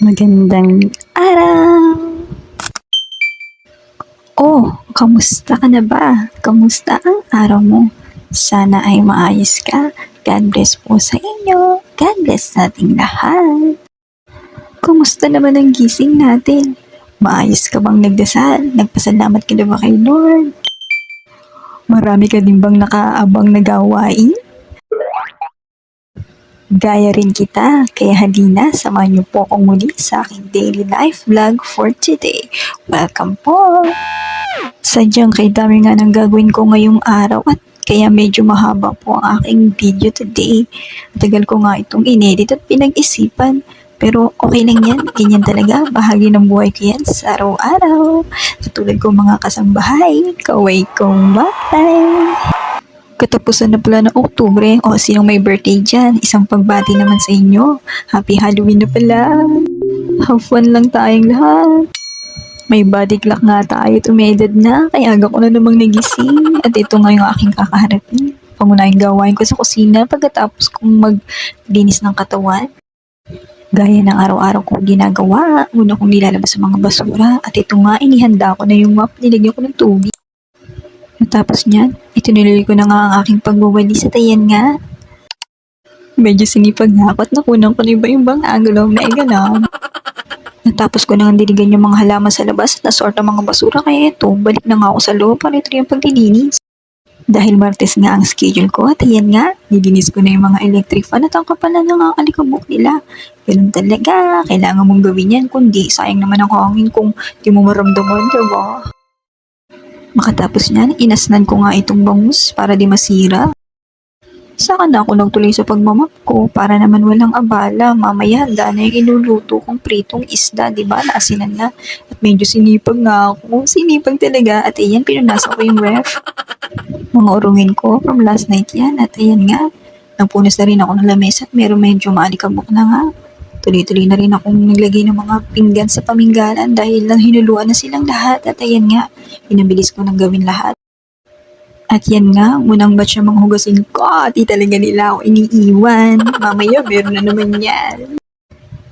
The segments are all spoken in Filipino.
Magandang araw! Oh, kamusta ka na ba? Kamusta ang araw mo? Sana ay maayos ka. God bless po sa inyo. God bless nating lahat. Kumusta naman ang gising natin? Maayos ka bang nagdasal? Nagpasalamat ka na ba kay Lord? Marami ka din bang nakaabang na gawain? Gaya rin kita, kaya halina, samahan niyo po akong muli sa aking daily life vlog for today. Welcome po! Sadyang kay dami nga ng gagawin ko ngayong araw at kaya medyo mahaba po ang aking video today. Tagal ko nga itong inedit at pinag-isipan. Pero okay lang yan, ganyan talaga, bahagi ng buhay ko yan sa araw-araw. Katulad ko mga kasambahay, kaway kong batay. Katapusan na pala ng Oktubre. O, sinong may birthday dyan? Isang pagbati naman sa inyo. Happy Halloween na pala. Have fun lang tayong lahat. May body clock nga tayo. Tumedad na. Kaya aga ko na namang nagising. At ito nga yung aking kakaharapin. Pangunahing gawain ko sa kusina pagkatapos kong maglinis ng katawan. Gaya ng araw-araw kong ginagawa, una kong nilalabas sa mga basura at ito nga, inihanda ko na yung map, nilagyan ko ng tubig. Matapos niyan, itinuloy ko na nga ang aking pagwawalis at ayan nga. Medyo sinipag nga ako at nakunan ko na iba yung bang angulo na iganon. Natapos ko na nga diligan yung mga halaman sa labas at nasort ang mga basura kaya ito, balik na nga ako sa loob para ito yung paglilinis. Dahil Martes nga ang schedule ko at ayan nga, nilinis ko na yung mga electric fan at ang kapal na nga alikabok nila. Ganun talaga, kailangan mong gawin yan kundi sayang naman ang hangin kung di mo maramdaman, diba? Makatapos niyan, inasnan ko nga itong bangus para di masira. Saka na ako nagtuloy sa pagmamap ko para naman walang abala. Mamaya handa na yung iluluto kong pritong isda, di ba? Naasinan na. At medyo sinipag nga ako. Sinipag talaga. At ayan, pinunasan ko yung ref. Mga urungin ko from last night yan. At ayan nga, nagpunas na rin ako ng lamesa at meron medyo maalikabok na nga. Tuloy-tuloy na rin akong naglagay ng mga pinggan sa paminggalan dahil lang hinuluan na silang lahat. At ayan nga, pinabilis ko nang gawin lahat. At yan nga, unang batch ng mga hugasin ko, di talaga nila ako iniiwan. Mamaya, meron na naman yan.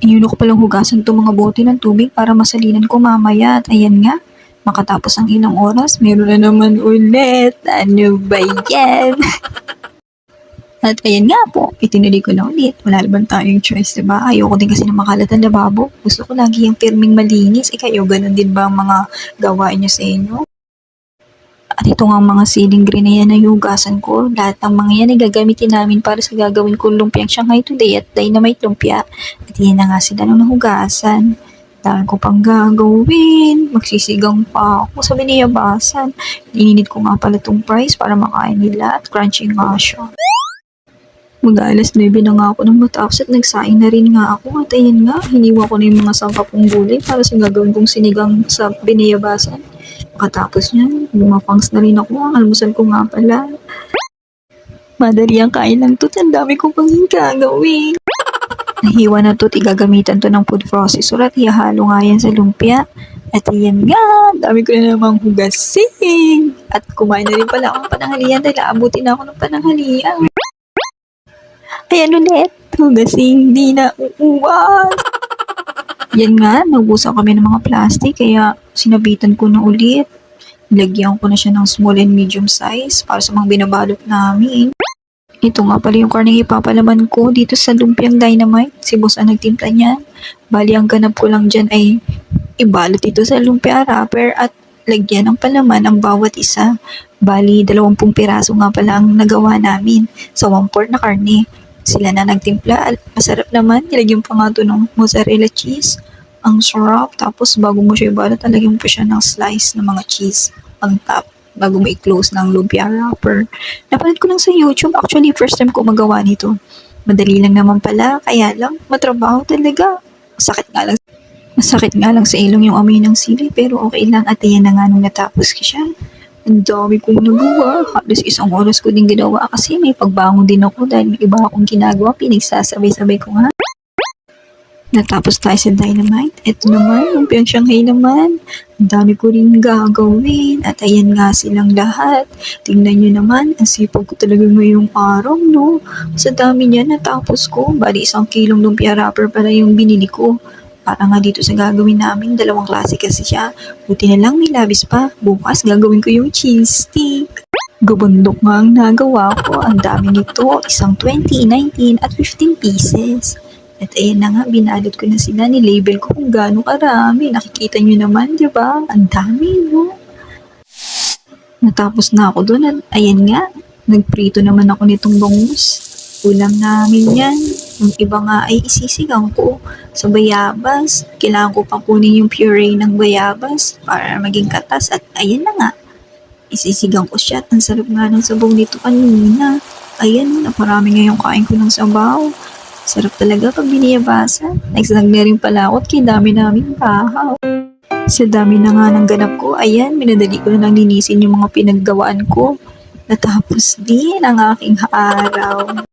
Inuno ko palang hugasan to mga bote ng tubig para masalinan ko mamaya. At ayan nga, makatapos ang ilang oras, meron na naman ulit. Ano ba yan? At ayan nga po, itinuloy ko na ulit. Wala naman tayong choice, diba? Ayoko din kasi na makalat ang lababo. Gusto ko lagi yung pirming malinis. Eh kayo, ganun din ba ang mga gawain nyo sa inyo? At ito nga mga ceiling green na yan na hugasan ko. Lahat ng mga yan ay gagamitin namin para sa gagawin kong lumpiang Shanghai today at dynamite lumpia. At yan na nga sila nung nahugasan. Dahil ko pang gagawin. Magsisigang pa ako sa biniyabasan. Ininit ko nga pala itong price para makain nila at crunchy nga siya. Mag-alas 9 na nga ako ng matapos at nagsaing na rin nga ako. At ayun nga, hiniwa ko na yung mga sangkapong gulay para sa gagawin kong sinigang sa biniyabasan. Pagkatapos niyan, lumapangs na rin ako. Almusal ko nga pala. Madali ang kain lang to. Ang dami ko pang gagawin. Nahiwa na to igagamitan to ng food processor at ihalo nga yan sa lumpia. At iyan nga, dami ko na namang hugasin. At kumain na rin pala ako ng pananghalian dahil aabutin na ako ng pananghalian. Ayan ulit, hugasin, di na uuwas. Yan nga, naubusan kami ng mga plastic kaya sinabitan ko na ulit. Lagyan ko na siya ng small and medium size para sa mga binabalot namin. Ito nga pala yung karneng ipapalaman ko dito sa lumpiang dynamite. Si boss ang nagtimpla niyan. Bali, ang ganap ko lang dyan ay ibalot ito sa lumpia wrapper at lagyan ng palaman ang bawat isa. Bali, dalawampung piraso nga pala ang nagawa namin sa one port na karne. Sila na nagtimpla. Masarap naman. Nilagyan pa nga ito ng mozzarella cheese. Ang sarap. Tapos bago mo siya ibalot, talagyan mo pa siya ng slice ng mga cheese on top bago mo i-close ng lumpia wrapper. Napanood ko lang sa YouTube. Actually, first time ko magawa nito. Madali lang naman pala. Kaya lang, matrabaho talaga. Masakit nga lang. Masakit nga lang sa ilong yung amoy ng sili. Pero okay lang. At yan na nga nung natapos ko siya. Ang dami kong nagawa. Halos isang oras ko din ginawa kasi may pagbangon din ako dahil may iba akong ginagawa. Pinagsasabay-sabay ko nga. Natapos tayo sa dynamite. Ito naman, yung piyang Shanghai naman. Ang dami ko rin gagawin. At ayan nga silang lahat. Tingnan nyo naman, ang sipag ko talaga ngayong araw, no? Sa dami niya natapos ko. Bali, isang kilong lumpia wrapper pala yung binili ko. Para nga dito sa gagawin namin, dalawang klase kasi siya. Buti na lang may labis pa. Bukas gagawin ko yung cheese stick. Gabundok nga ang nagawa ko. Ang dami nito. Isang 20, 19, at 15 pieces. At ayan na nga, binalot ko na sila. Nilabel ko kung gaano karami. Nakikita nyo naman, di ba? Ang dami, no? Natapos na ako doon at ayan nga, nagprito naman ako nitong bangus. Ulam namin yan. Yung iba nga ay isisigang ko sa bayabas. Kailangan ko pang kunin yung puree ng bayabas para maging katas. At ayan na nga, isisigang ko siya. At ang sarap nga ng sabaw nito kanina. Ayan, naparami nga yung kain ko ng sabaw. Sarap talaga pag biniyabasan. Nagsnag na rin pala ako at dami namin bahaw. Sa dami na nga ng ganap ko, ayan, minadali ko na lang linisin yung mga pinaggawaan ko. Natapos din ang aking araw.